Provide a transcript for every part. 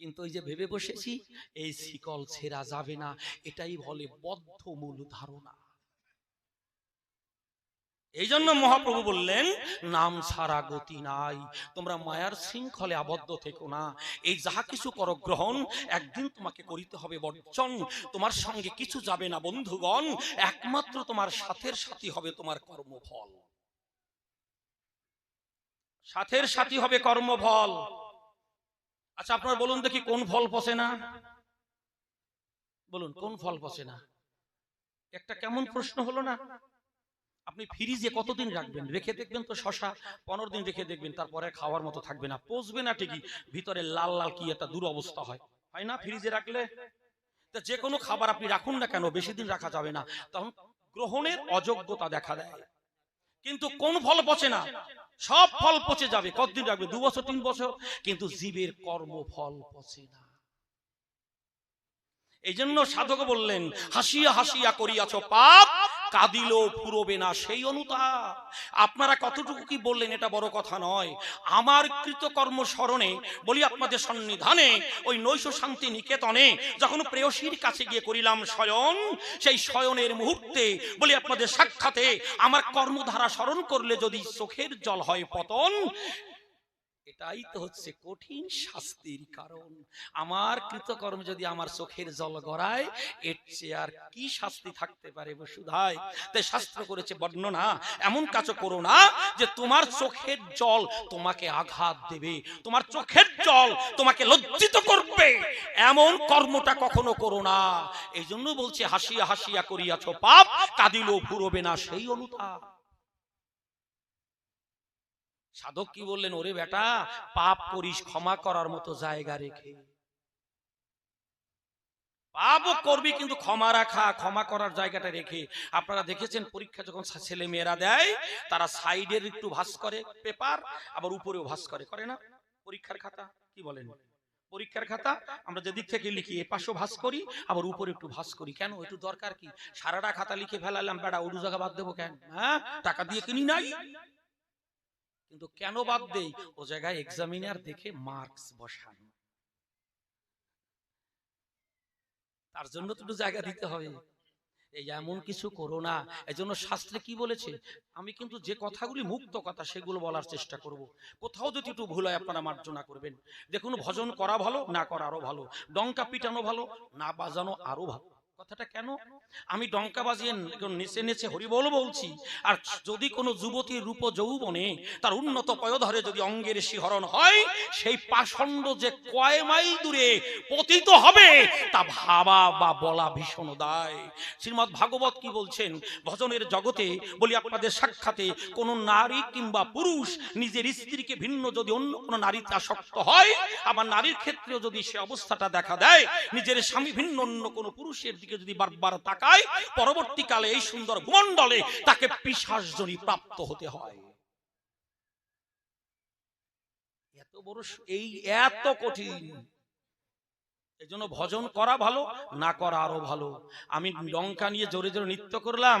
কিন্তু ওই যে ভেবে বসেছি, এই শিকল ছেঁড়া যাবে না, এটাই বলে বদ্ধ মূল ধারণা। এই জন্য মহাপ্রভু বললেন, নাম ছাড়া গতি নাই, তোমরা মায়ার শৃঙ্খলে আবদ্ধ থেকো না। এই যাহা কিছু করো গ্রহণ, একদিন তোমাকে করিতে হবে বর্জন। তোমার সঙ্গে কিছু যাবে না, বন্ধুগণ, একমাত্র তোমার সাথের সাথী হবে তোমার কর্মফল। সাথের সাথী হবে কর্মফল। আচ্ছা আপনার বলুন দেখি কোন ফল পচে না? বলুন, কোন ফল পচে না? একটা কেমন প্রশ্ন হলো না? আপনি ফ্রিজে কতদিন রাখবেন? রেখে দেখবেন তো শশা, পনেরো দিন রেখে দেখবেন, তারপরে খাওয়ার মতো থাকবে না। পচবে না ঠিকই, ভিতরে লাল লাল কি একটা দুরবস্থা হয়। হয় না ফ্রিজে রাখলে? তা যে কোনো খাবার আপনি রাখুন না কেন? বেশি দিন রাখা যাবে না। তখন গ্রহণের অযোগ্যতা দেখা দেয়। কিন্তু কোন ফল পচে না। সব ফল পচে যাবে। কতদিন রাখবে? দু বছর, তিন বছর? কিন্তু জীবের কর্মফল পচে না। এই জন্য সাধক বললেন, হাসিয়া হাসিয়া করিয়াছ পাপ কাঁদিল ফুরবে না সেই অনুতাপ আপনারা কতটুকু কি বললেন, এটা বড় কথা নয়। আমার কৃতকর্ম স্মরণে, বলি আপনাদের সন্নিধানে, ওই নৈশ শান্তি নিকেতনে, যখন প্রেয়সীর কাছে গিয়ে করিলাম শয়ন, সেই শয়নের মুহূর্তে, বলি আপনাদের সাক্ষাতে, আমার কর্মধারা স্মরণ করলে যদি চোখের জল হয় পতন এটাই তো হচ্ছে কঠিন শাস্তির কারণ। আমার কৃতকর্ম যদি আমার চোখের জল গড়ায় এর চেয়ে আর কি শাস্তি থাকতে পারে বসুধায় তাই শাস্ত্র করেছে বর্ণনা এমন কাজ করো না যে তোমার চোখের জল তোমাকে আঘাত দেবে তোমার চোখের জল তোমাকে লজ্জিত করবে। এমন কর্মটা কখনো করো না। এই জন্য বলছে হাসিয়া হাসিয়া করিয়াছ পাপ কাঁদিলেও ফুরবে না সেই অনুতাপ। সাধক কি বললেন ওরে বেটা পাপ করিস ক্ষমা করার মতো জায়গা রেখে। পাপও করবি কিন্তু ক্ষমা রাখা ক্ষমা করার জায়গাটা রেখে। আপনারা দেখেছেন পরীক্ষা যখন ছেলে মেয়েরা দেয় তারা সাইডের একটু ভাস করে পেপার আবার উপরেও ভাস করে। করে না? পরীক্ষার খাতা? কি বলেন? পরীক্ষার খাতা? আমরা যেদিক থেকে লিখি এ পাশেও ভাস করি আবার উপরে একটু ভাস করি। কেন? একটু দরকার কি? সারাটা খাতা লিখে ফেলালাম বেড়া ওটু জায়গা বাদ দেবো কেন? হ্যাঁ? টাকা দিয়ে কিনি নাই? কিন্তু কেন বাদ দেই? ও জায়গায় এক্সামিনার দেখে মার্কস বসানো। তার জন্য তো জায়গা দিতে হবে। এই এমন কিছু করো না। এই জন্য শাস্ত্রে কি বলেছে? আমি কিন্তু যে কথাগুলি মুক্ত কথা সেগুলো বলার চেষ্টা করব। কোথাও যদি একটু ভুল হয় আপনারা মার্জনা করবেন। দেখুন, ভজন করা ভালো, না করা আরও ভালো। ডঙ্কা পিটানো ভালো, না বাজানো আরও ভালো। কথাটা কেন? আমি ডঙ্কা বাজিয়ে নেচে নেচে হরিবল বলছি। আর যদি কোনো যুবতীর রূপ যৌবনে তার উন্নত পয়ধরে যদি অঙ্গের শিহরণ হয়, সেই পাষণ্ড যে কয় মাইল দূরে পতিত হবে, তা ভাবা বা বলা ভীষণ দায়। শ্রীমৎ ভাগবত কি বলছেন? ভজনের জগতে বলি আপনাদের সাক্ষাতে কোন নারী কিংবা পুরুষ নিজের স্ত্রীকে ভিন্ন যদি অন্য কোনো নারীতে আসক্ত হয়, আবার নারীর ক্ষেত্রেও যদি সে অবস্থাটা দেখা দেয়, নিজের স্বামী ভিন্ন অন্য কোনো পুরুষের দিকে যদি বারবার তাকায়, পরবর্তীকালে এই সুন্দর ভূমণ্ডলে তাকে পিসাসজনী প্রাপ্ত হতে হয়। এত বড় এই এত কঠিন। এই জন্য ভজন করা ভালো, না করা আরও ভালো। আমি লঙ্কা নিয়ে জোরে জোরে নৃত্য করলাম,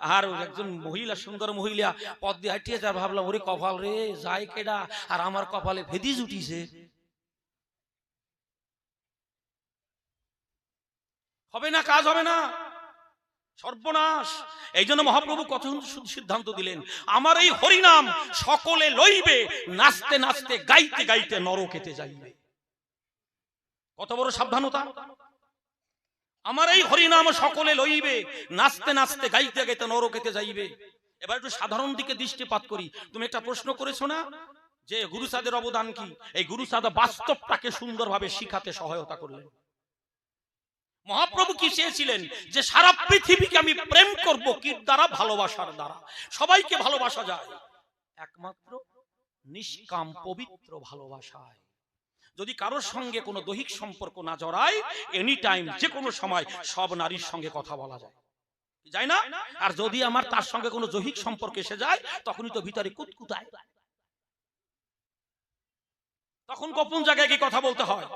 আর একজন মহিলা, সুন্দর মহিলা পদ দিয়ে হাঁটিয়ে যা ভাবলাম, ওরে কপাল রে, যায় কেডা? আর আমার কপালে ভেদি জুটিছে। হবে না, কাজ হবে না। সর্বনাশ। এই জন্য মহাপ্রভু কত সিদ্ধান্ত দিলেন, আমার এই হরিনাম সকলে লইবে, নাচতে নাচতে, গাইতে গাইতে নরকেতে যাইবে। কত বড় সাবধানতা। আমার এই হরিনাম সকলে লইবে, নাচতে নাচতে, গাইতে গাইতে নরকেতে যাইবে। এবার একটু সাধারণ দিকে দৃষ্টিপাত করি। তুমি একটা প্রশ্ন করেছ না? যে গুরুসাদের অবদান কি? এই গুরুসাদা বাস্তবটাকে সুন্দরভাবে শিখাতে সহায়তা করলেন। মহাপ্রভু কি চেয়েছিলেন যে সারা পৃথিবীকে আমি প্রেম করব কি দ্বারা? ভালোবাসার দ্বারা। সবাইকে ভালোবাসা যায়। একমাত্র নিষ্কাম, পবিত্র ভালোবাসায়। যদি কারোর সঙ্গে কোনো দৈহিক সম্পর্ক না জড়ায় এনি টাইম যে কোনো সময় সব নারীর সঙ্গে কথা বলা যায়। যায় না? আর যদি আমার তার সঙ্গে কোনো দৈহিক সম্পর্ক এসে যায়, তখনই তো ভিতরে কুতকুতায়। তখন গোপন জায়গায় গিয়ে কথা বলতে হয়।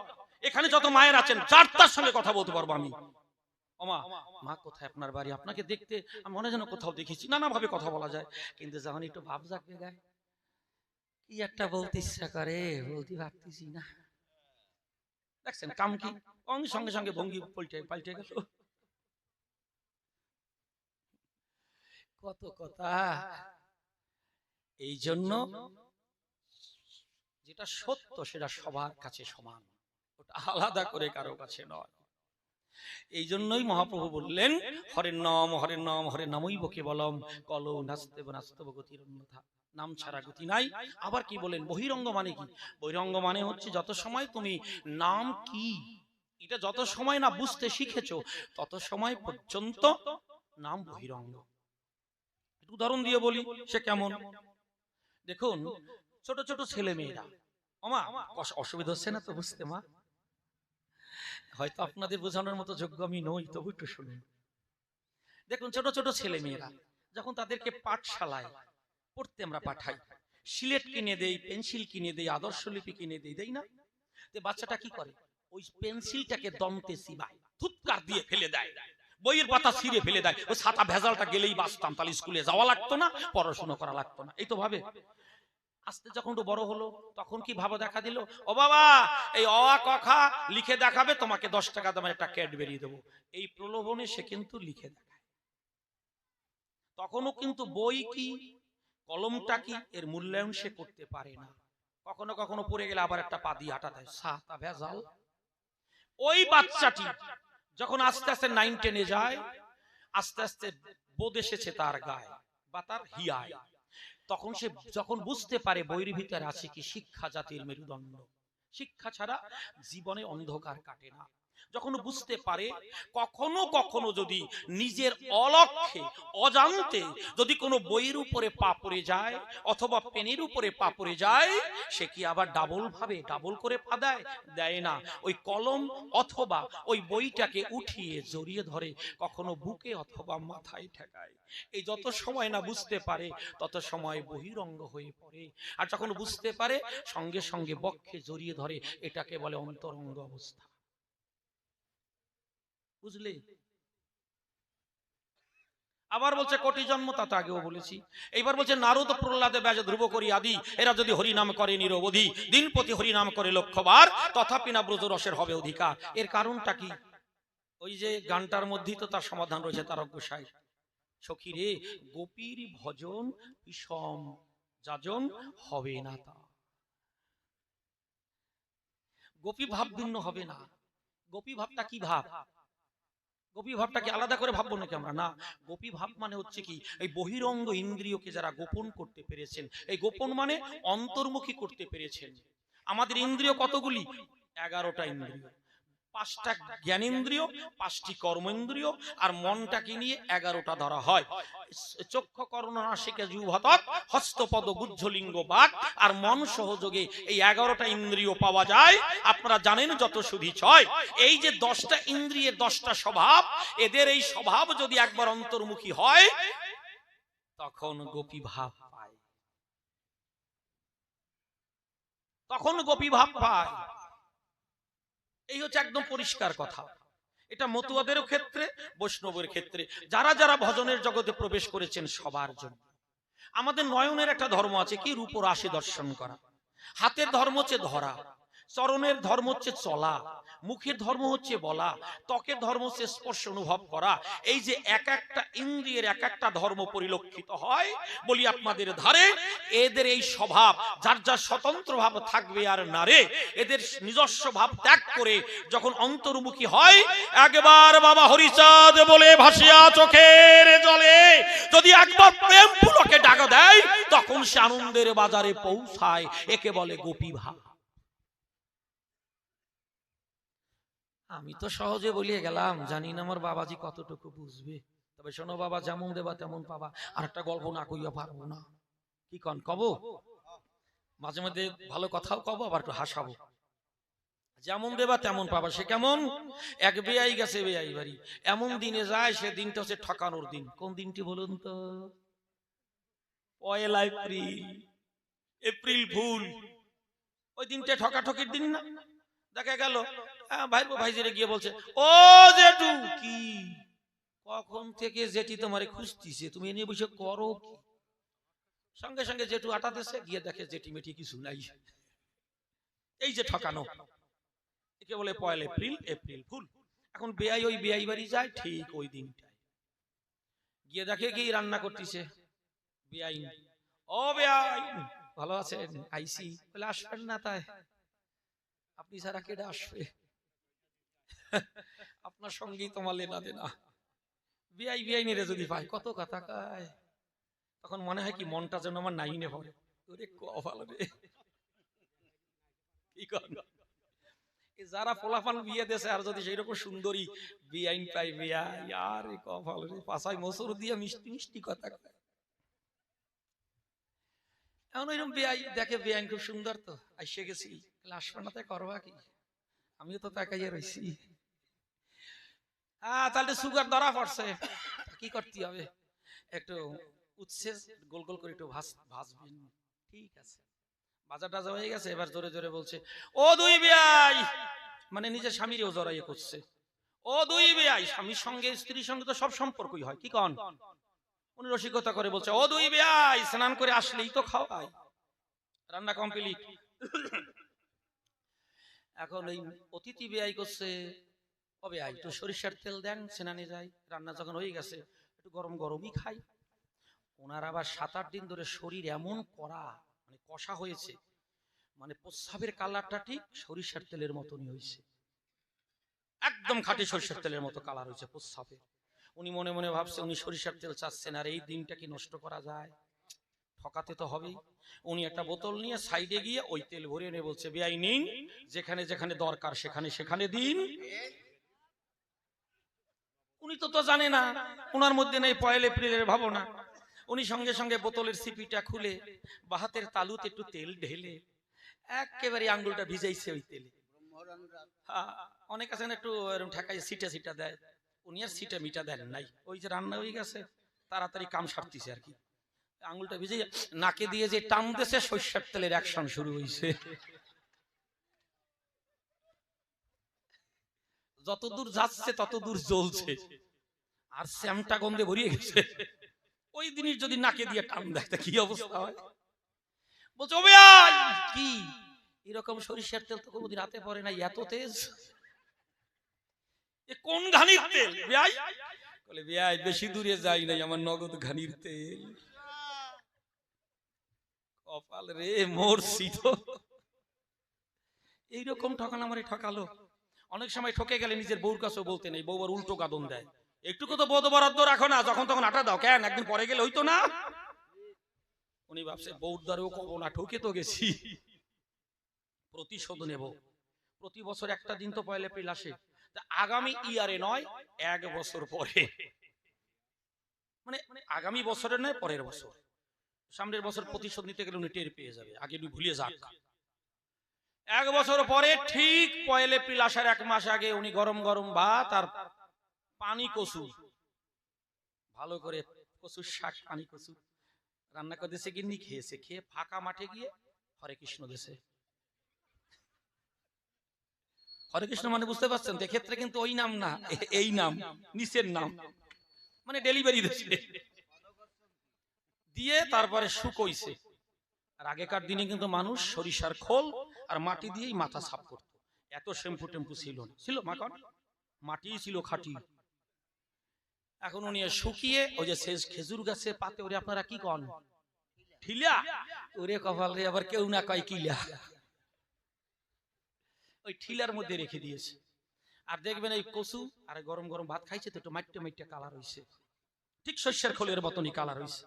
এখানে যত মায়ের আছেন, যার তার সঙ্গে কথা বলতে পারব আমি। ওমা, মা কোথায় আপনার বাড়ি? আপনাকে দেখতে আমি মনে যেন কোথাও দেখেছি। নানা ভাবে কথা বলা যায়। কিন্তু যখন একটু ভাব জাগবে গায়ে কি একটা বলতে ইচ্ছা করে, বলতে পারতেছি না। দেখছেন কাম কি অঙ্গ সঙ্গে সঙ্গে ভঙ্গি পাল্টে পাল্টে গেল। কত কথা। এই জন্য যেটা সত্য, সেটা সবার কাছে সমান। ওটা আলাদা করে কারও কাছে নয়। এই জন্যই মহাপ্রভু বললেন, হরের নাম হরের নাম, হরের নামই বকে বলম কল নাচতে নাচতে গতির অন্যথা নাম ছাড়া গতি নাই। আবার কি বলেন? বহিরঙ্গ মানে কি? বহিরঙ্গ মানে হচ্ছে যত সময় তুমি নাম কি, এটা যত সময় না বুঝতে শিখেছো, তত সময় পর্যন্ত নাম বহিরঙ্গ। উদাহরণ দিয়ে বলি, সে কেমন? দেখুন, ছোট ছোট ছেলে মেয়েরা কস- অসুবিধা হচ্ছে না তো বুঝতে, মা? হয়তো আপনাদের বোঝানোর মতো যোগ্য আমি নই, তবু একটু শুনুন। দেখুন, ছোট ছোট ছেলে মেয়েরা যখন তাদেরকে পাঠশালায় পড়তে আমরা পাঠাই, সিলেট কিনে দেই, পেন্সিল কিনে দেই, আদর্শ লিপি কিনে দেই দেই না? তো বাচ্চাটা কি করে? ওই পেন্সিলটাকে দন্তে সিবায় থুৎকার দিয়ে ফেলে দেয়, বইয়ের পাতা ছিঁড়ে ফেলে দেয় ওই ছাতা ভেজালটা গেলেই বাঁচতাম, তাহলে স্কুলে যাওয়া লাগতো না, পড়াশোনা করা লাগতো না। এই তো ভাবে আস্তে যখন একটু বড় হলো, তখন কি ভাবো দেখা দিল? ও বাবা, এই অ আ ক, খ লিখে দেখাবে, তোমাকে দশ টাকা দামের একটা ক্যাডবেরি দেবো। এই প্রলোভনে সে কিন্তু লিখে দেখায়। তখনও কিন্তু বই কি, কলমটা কি, এর মূল্যায়ন সে করতে পারে না। কখনো কখনো পড়ে গেলে আবার একটা পা দিয়ে হাঁটা দেয়। সাতা ভেজাল ওই বাচ্চাটি যখন আস্তে আস্তে নাইন টেনে যায়, আস্তে আস্তে বোধ এসেছে তার গায়ে বা তার হিয়ায়। তখন সে যখন বুঝতে পারে বইয়ের ভিতরে আছে কি শিক্ষা জাতির মেরুদণ্ড। শিক্ষা ছাড়া জীবনে অন্ধকার কাটে না। যখন বুঝতে পারে কখনো কখনো যদি নিজের অলক্ষে অজান্তে যদি কোনো বইয়ের উপরে পা পড়ে যায় অথবা পেনের উপরে পা পড়ে যায় সে কি আবার ডাবল ভাবে ডাবল করে পা দেয়? দেয়? না। ওই কলম অথবা ওই বইটাকে উঠিয়ে জড়িয়ে ধরে কখনো বুকে অথবা মাথায় ঠেকায়। এই যত সময় না বুঝতে পারে তত সময় বহিরঙ্গ হয়ে পড়ে। আর যখন বুঝতে পারে সঙ্গে সঙ্গে বক্ষে জড়িয়ে ধরে এটাকে বলে অন্তরঙ্গ অবস্থা বুঝলে? আবার বলছে কোটি জন্ম, তা তো আগেও বলেছি। এইবার বলছে, নারদ প্রহ্লাদে ব্যাজ ধ্রুব করি আদি, এরা যদি হরিনাম করে নিরবধি, দিন প্রতি হরিনাম করে লক্ষ্যবার তথাপি না ব্রজ রসের হবে অধিকার। এর কারণটা কি? ওই যে গানটার মধ্যেই তো তার সমাধান রয়েছে, তার অজ্ঞসাই সখী রে, গোপীর ভজন বিষম, যাজন হবে না তা। গোপী ভাব ভিন্ন হবে না। গোপী ভাবটা কি ভাব? গোপী ভাবটাকে আলাদা করে ভাববো নাকি আমরা? না গোপী ভাব মানে হচ্ছে কি? এই বহিরঙ্গ ইন্দ্রিয়কে যারা গোপন করতে পেরেছেন, এই গোপন মানে অন্তর্মুখী করতে পেরেছেন। আমাদের ইন্দ্রিয় কতগুলি? এগারোটা ইন্দ্রিয়। পাঁচটা জ্ঞানেন্দ্রিয়, পাঁচটি কর্মেন্দ্রিয় আর মনটাকে নিয়ে এগারোটা ধরা হয়। চক্ষু কর্ণনাশিকা জুভতক হস্তপদ গুজ্জলিঙ্গ বাক আর মন সহযোগে এই এগারোটা ইন্দ্রিয় পাওয়া যায়। আপনারা জানেন যত সুধি ছয়। এই যে দশটা ইন্দ্রিয়ের দশটা স্বভাব, এদের এই স্বভাব যদি একবার অন্তর্মুখী হয়, তখন গোপী ভাব পায়। তখন গোপী ভাব পায়। এই হচ্ছে একদম পরিষ্কার কথা। এটা মতুয়াদেরও ক্ষেত্রে বৈষ্ণবের ক্ষেত্রে। যারা যারা ভজনের জগতে প্রবেশ করেছেন সবার জন্য। আমাদের নয়নের একটা ধর্ম আছে কি? রূপ রাশি দর্শন করা। হাতের ধর্ম হচ্ছে ধরা। চরণের ধর্ম হচ্ছে চলা, মুখের ধর্ম হচ্ছে বলা, ত্বকের ধর্ম হচ্ছে স্পর্শ অনুভব করা। এই যে এক একটা ইন্দ্রিয়ের এক একটা ধর্ম পরিলক্ষিত হয়, বলি আপনাদের ধারে, এদের এই স্বভাব, যার যার স্বতন্ত্র ভাব থাকবে আর না রে, এদের নিজস্ব ভাব ত্যাগ করে যখন অন্তর্মুখী হয়, একবার বাবা হরিচাঁদ বলে ভাসিয়া চোখের জলে, যদি একবার প্রেম পুলকে ডাকা দেয়, তখন সে আনন্দের বাজারে পৌঁছায়, একে বলে গোপী ভাব আমি তো সহজে বলিয়ে গেলাম, জানি না আমার বাবাজি কতটুকু বুঝবে। তবে শোনো বাবা, যেমন দেবা তেমন পাবা আর একটা গল্প না কইয়া পারব না। কি কন, কব? মাঝে মাঝে ভালো কথাও কব, আবার একটু হাসাবো। যেমন দেবা তেমন পাবা, সে কেমন? এক বেয়াই গেছে বেয়াই বাড়ি। এমন দিনে যায়, সে দিনটা হচ্ছে ঠকানোর দিন। কোন দিনটি বলুন তো? পয়লা এপ্রিল এপ্রিল ফুল। ওই দিনটা ঠকাঠকির দিন না? দেখা গেল হ্যাঁ, ভাই ভাইজিরে গিয়ে বলছে ও জেঠু কি? কখন থেকে জেঠি তোমারে খুঁজতিছে? তুমি এ নিয়ে বসে করো কি? সঙ্গে সঙ্গে জেঠু আটাতেছে গিয়ে দেখে জেঠি মেঠি কিছু নাই। এই যে ঠকানো একে বলে পয়লা এপ্রিল এপ্রিল ফুল। এখন বেয়াই ওই বেয়াই বাড়ি যায় ঠিক ওই দিনটায়। গিয়ে দেখে কি রান্না করতেছে? বেআই ও বেআই ভালো আছেন? আইসি। বলে আসবেন না তাই। আপনি ছাড়া কেটে আসবে? আপনার সঙ্গেই তোমার লেনা দেনা। বিআই বিআই নিরে যদি পাই কত কথা কায়? তখন মনে হয় কি মনটা যেন আমার নাইনে পড়ে ওরে ভালো রে। কি যারা পোলাপান বিয়ে দেশে আর যদি সেই রকম সুন্দরী বিআইন পাই বিআই আর এ কপাল রে, পাশায় মসুর দিয়ে মিষ্টি মিষ্টি কথা কয়। এখন ওইরকম বেআই দেখে বেআইন খুব সুন্দর তো, আইসে গেছি। আসবে না করবা কি? আমিও তো তাকাইয়া রইছি। হ্যাঁ তাহলে সুগার ধরা পড়ছে। কি করতে হবে? একটু উচ্ছে গোল গোল করে একটু ভাজ ভাজবেন ঠিক আছে। বাজার টাজা হয়ে গেছে, এবার জোরে জোরে বলছে, ও দুই বেআই মানে নিজের স্বামীরও জড়াইয়ে করছে। ও দুই বেআই স্বামীর সঙ্গে, স্ত্রীর সঙ্গে তো সব সম্পর্কই হয়, কি কন? উনি রসিকতা করে বলছে, ও দুই বেআই স্নান করে আসলেই তো খাওয়াই। রান্না কমপ্লিট এখন এই অতিথি বেআই করছে। কবে বেআই একটু সরিষার তেল দেন স্নানে যাই রান্না যখন হয়ে গেছে, একটু গরম গরমই খাই। ওনার আবার সাত আট দিন ধরে শরীর এমন করা মানে কষা হয়েছে মানে প্রস্রাবের কালারটা ঠিক সরিষার তেলের মতনই হয়েছে। একদম খাঁটি সরিষার তেলের মতো কালার হয়েছে প্রস্রাবের উনি মনে মনে ভাবছে, উনি সরিষার তেল চাচ্ছেন, আর এই দিনটা কি নষ্ট করা যায়? ঠকাতে তো হবেই। উনি একটা বোতল নিয়ে সাইডে গিয়ে ওই তেল ভরে এনে বলছে বেআই নিন যেখানে যেখানে দরকার সেখানে সেখানে দিন। উনি তো তো জানে না ওনার মধ্যে নেই পয়লা এপ্রিলের ভাবনা। উনি সঙ্গে সঙ্গে বোতলের সিপিটা খুলে বাহাতের তালুতে একটু তেল ঢেলে একেবারে আঙ্গুলটা ভিজাইছে ওই তেলে। হ্যাঁ, অনেক আছেন একটু এরকম ঠেকাই সিটা সিটা দেয়। উনি আর সিটা মিটা দেন নাই। ওই যে রান্না হয়ে গেছে তাড়াতাড়ি কাম সারতিছে আর কি। আঙুলটা ভিজে নাকে দিয়ে যে টান দেশে সর্ষের তেলের অ্যাকশন শুরু হয়েছে যত দূর যাচ্ছে তত দূর জ্বলছে। আর শ্যামটা গন্ধে ভরিয়ে গেছে। ওই জিনিস যদি নাকে দিয়ে টান দেয় কি অবস্থা হয়? বলছে "ও বেয়াই, কি? এরকম সরিষার তেল তো কোনোদিন রাতে পড়ে না এত তেজ। এ কোন ঘানির তেল? বেশি দূরে যাই নাই আমার নগদ ঘানির তেল। কপাল রে মরছি তো এইরকম ঠকান আমারে ঠকালো। অনেক সময় ঠকে গেলে নিজের বউর কাছেও বলতে নেই বউ আবার উল্টো কাদন দেয়। একটুকু তো বোধ বরাদ্দ রাখো না যখন তখন আটা দাও। কেন? একদিন পরে গেলে হইতো না। উনি ভাবছে বউর দ্বারেও কবো না ঠকে তো গেছি। প্রতিশোধ নেব। প্রতি বছর একটা দিন তো পয়লা এপ্রিল আসে। তা আগামী ইয়ারে নয় এক বছর পরে। মানে আগামী বছরের নয় পরের বছর। সামনের বছর প্রতিশোধ নিতে গেলে উনি টের পেয়ে যাবে। আগে উনি ভুলিয়ে যাক। এক বছর পরে ঠিক পয়লা এপ্রিল আসার এক মাস আগে উনি গরম গরম ভাত আর পানি কচু। ভালো করে কচুর শাক পানি কচু রান্না করে দিয়েছে গিন্নি খেয়েছে। খেয়ে ফাঁকা মাঠে গিয়ে হরে কৃষ্ণ দেশে হরে কৃষ্ণ মানে বুঝতে পারছেন তো এক্ষেত্রে কিন্তু ওই নাম না এই নাম নিচের নাম। মানে ডেলিভারি দিচ্ছে দিয়ে তারপরে শুকইছে আর আগেকার দিনে কিন্তু মানুষ সরিষার খোল আর মাটি দিয়েই মাথা সাফ করত। এত শ্যাম্পু টেম্পু ছিল না। ছিল মাখন? মাটি ছিল খাঁটি। এখন উনি শুকিয়ে ওই যে শেষ খেজুর গাছে পাতে, ওরে আপনারা কি কন? ঠিলা? ওরে কপাল রে, আবার কেউ না কয় কিলা। ওই ঠিলার মধ্যে রেখে দিয়েছে। আর দেখবেন এই কচু আর গরম গরম ভাত খাইছে তো একটু মাইটে মাইটে কালার হইছে। ঠিক শস্যের খোলের মতনই কালার হইছে।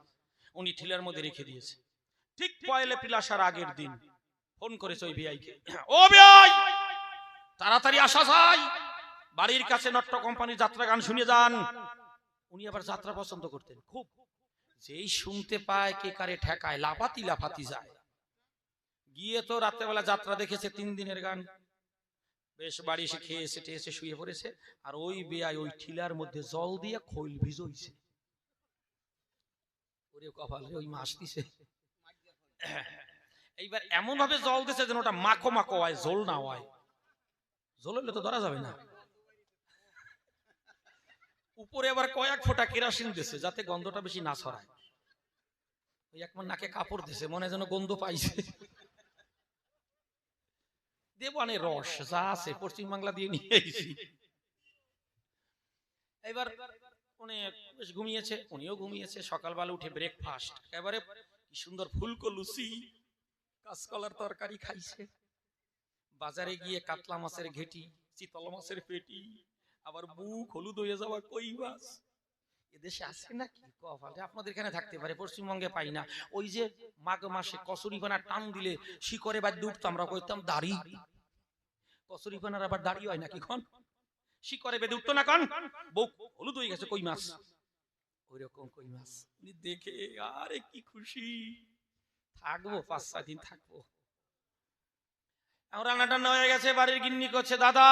উনি ঠিলার মধ্যে রেখে দিয়েছে। ঠিক পয়লা এপ্রিল আসার আগের দিন ফোন করেছে ওই ভিআইকে। ও ভিআই! তাড়াতাড়ি আসা যায়। বাড়ির কাছে নট্ট কোম্পানির যাত্রা গান শুনে যান। উনি আবার যাত্রা পছন্দ করতেন। খুব। যেই শুনতে পায় কে কারে ঠেকায় লাফাতি লাফাতি যায়। গিয়ে তো রাত্রেবেলা যাত্রা দেখেছে তিন দিনের গান। বেশ বাড়ি এসে খেয়ে এসে টেয়ে এসে শুয়ে পড়েছে। আর ওই বেয়াই ওই ঠিলার মধ্যে জল দিয়ে খৈল ভিজইছে। ওরে কপালে ওই দিছে। এইবার এমন ভাবে জল দিছে যেন ওটা মাখো মাখো হয় জল না হয়। জল হলে তো ধরা যাবে না। উপরে আবার কয়েক ফোঁটা কেরাসিন দিছে যাতে গন্ধটা বেশি না ছড়ায়। ওই একবার নাকে কাপড় দিছে, মনে যেন গন্ধ পাইছে। দেবানের রস যা আছে পশ্চিমবাংলা দিয়ে নিয়ে এবার উনি বেশ ঘুমিয়েছে, উনিও ঘুমিয়েছে, সকালবেলা উঠে ব্রেকফাস্ট কি সুন্দর ফুলকো লুচি, কাঁচকলার তরকারি খাইছে। বাজারে গিয়ে কাতলা মাছের ঘেটি, চিতল মাছের পেটি, আবার বুক হলুদ হয়ে যাওয়া কই মাছ। এদেশে আছে নাকি? কপালে আপনাদের এখানে থাকতে পারে, পশ্চিমবঙ্গে পাই না। ওই যে মাঘ মাসে কচুরি পানা টান দিলে শিকরে বাদ উঠতো, আমরা কইতাম দাড়ি। কচুরি পানার আবার দাড়ি হয় নাকি খন শিকরে বেঁধে উঠতো না কন? বউ হলুদ হয়ে গেছে কই মাছ? ওই রকম কই মাছ। উনি দেখে আরে কি খুশি। থাকব, পাঁচ, ছয় দিন থাকব। রান্না টান্না হয়ে গেছে, বাড়ির গিন্নি করছে, দাদা।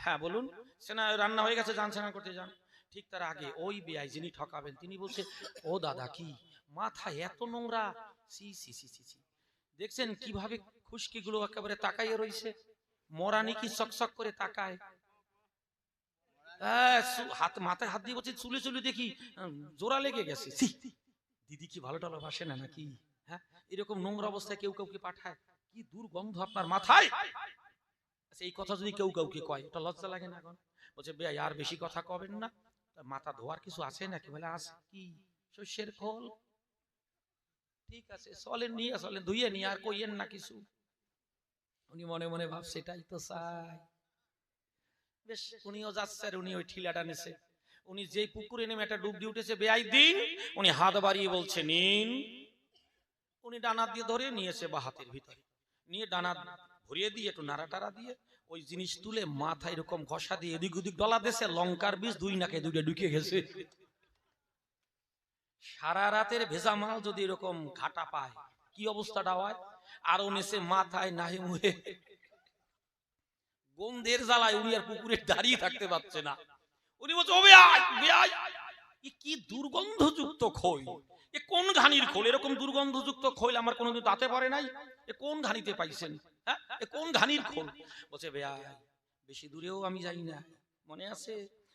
হ্যাঁ বলুন। সে না রান্না হয়ে গেছে, যান স্নান করতে যান। ঠিক তার আগে ওই বেআই যিনি ঠকাবেন, তিনি বলছে, ও দাদা কি মাথা এত নোংরা? সি সি সি সি সি। দেখছেন কীভাবে খুশকি গুলো একেবারে তাকাইয়ে রইছে? মরানি কি সকসক করে তাকায়। হাত মাথায় হাত দিয়ে বলছে চুলে চুলে দেখি জোড়া লেগে গেছে। দিদি কি ভালো টালো ভাসে না নাকি? হ্যাঁ এরকম নোংরা অবস্থায় কেউ কাউকে পাঠায়? কি দুর্গন্ধ আপনার মাথায়? আচ্ছা, এই কথা যদি কেউ কাউকে কয় এটা লজ্জা লাগে না এখন? বলছে বে আর বেশি কথা কবেন না। মাথা ধোয়ার কিছু আছে নাকি? বলে আছে কি শস্যের খোল ঠিক আছে চলেন নিয়ে চলেন ধুইয়ে নিয়ে আর কইয়েন না কিছু। উনি মনে মনে ভাবছে এটাই তো চাই। উনিও যাচ্ছে উনি ওই ঠিলাটা নিছে। উনি যেই পুকুরে নেমে একটা ডুব দিয়ে উঠেছে বেআই দিন, উনি হাত বাড়িয়ে বলছে, নিন। উনি ডানা দিয়ে ধরে নিয়েছে বা হাতের ভিতরে। নিয়ে ডানা ভরিয়ে দিয়ে একটু নাড়া টাড়া দিয়ে ওই জিনিস তুলে মাথা এরকম ঘষা দিয়ে এদিক ওদিক ডলা দেশে লঙ্কার বীজ দুই নাকে দুইটা ঢুকে গেছে। সারা রাতের ভেজা মাল যদি এরকম ঘাটা পায়, কি অবস্থাটা হয়? আর নেছে মাথায় নাহি মুহে গন্ধের জ্বালায় উনি আর পুকুরে দাঁড়িয়ে থাকতে পারছে না। উনি বলছে ও বেআই কি দুর্গন্ধযুক্ত খই এ কোন ঘানির খোল? এরকম দুর্গন্ধযুক্ত খোল আমার কোনোদিন তাতে পারে নাই? এ কোন ঘানিতে পাইছেন? হ্যাঁ এ কোন ঘানির খোল? বলছে বেআই বেশি দূরেও আমি যাই না। মনে আছে?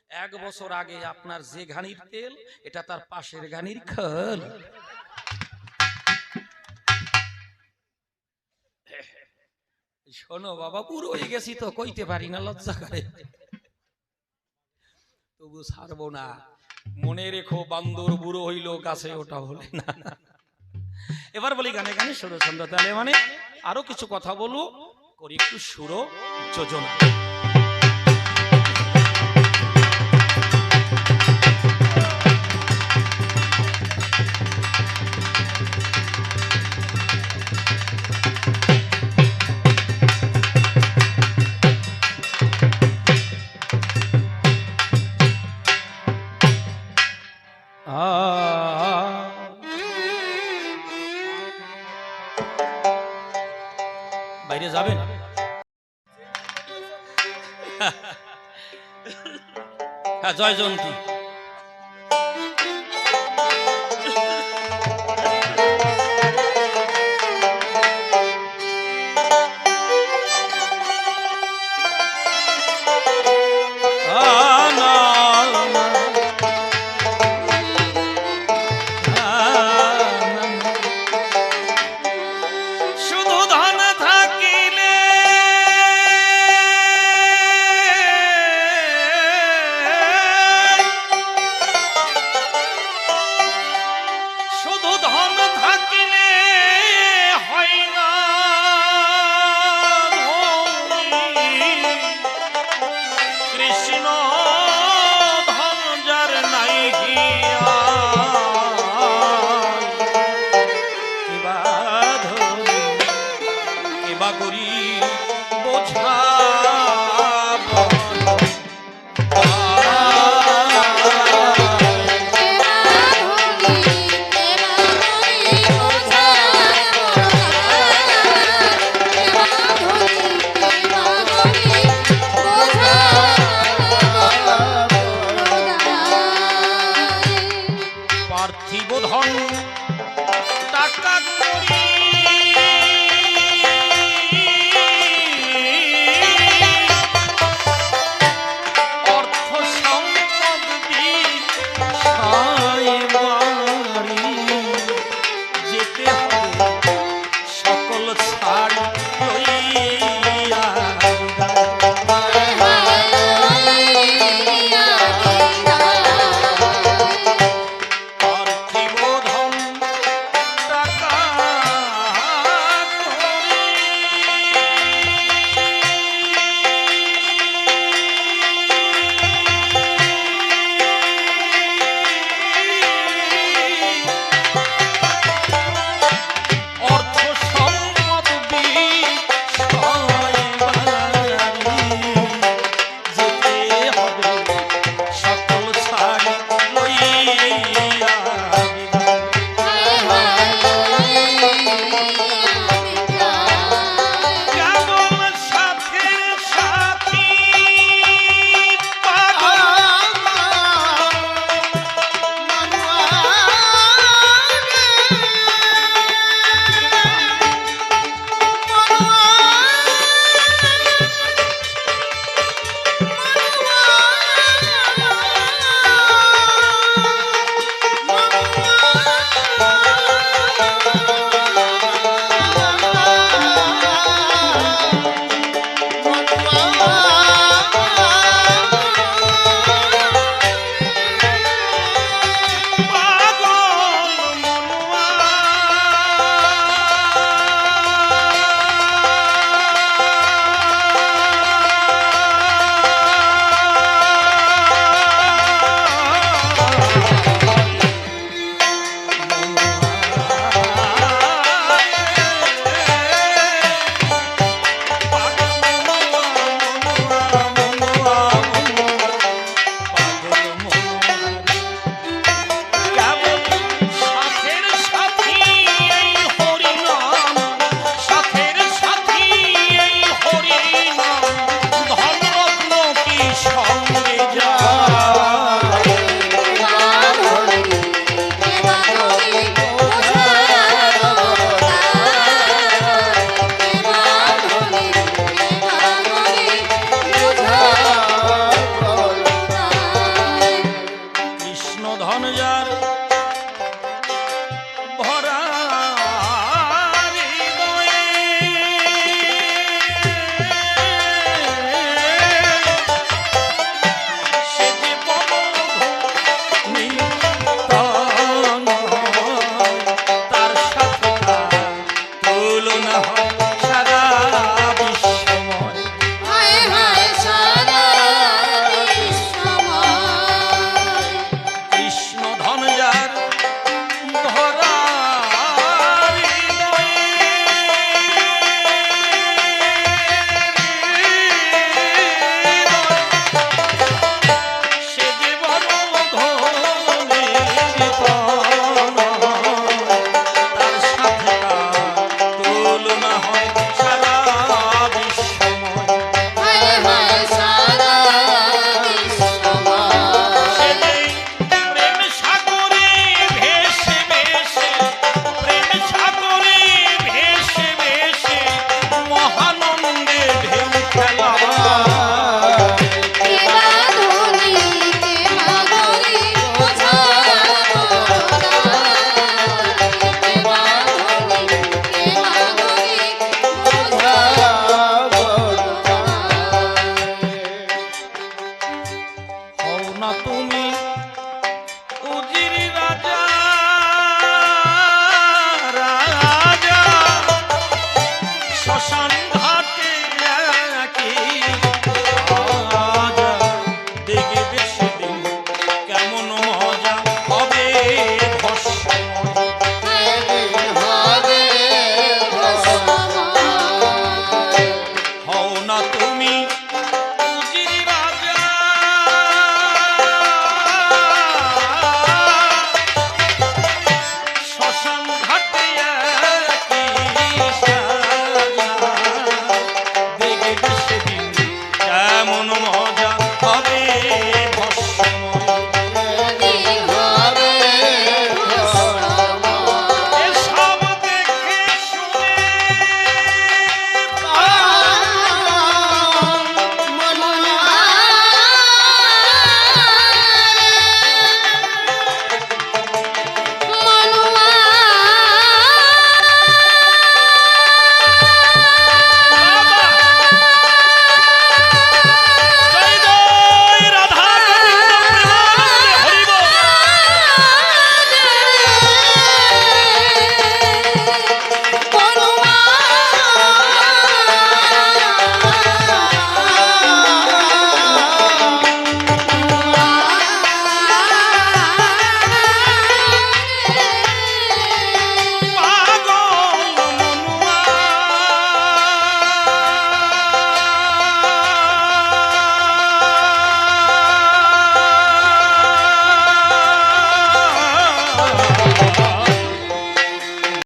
এক বছর আগে আপনার যে ঘানির তেল, এটা তার পাশের ঘানির খোল। শোনো বাবা পুরো হয়ে গেছি তো, কইতে পারি না, লজ্জা করে। তবু ছাড়বো না। মনে রেখো, বান্দর বুড়ো হইল, গাছে ওটা হলে না। এবার বলি গানে গানে সুরচন্দ্র তাহলে মানে আরও কিছু কথা বলব, করি একটু সুর যোজনা হ্যাঁ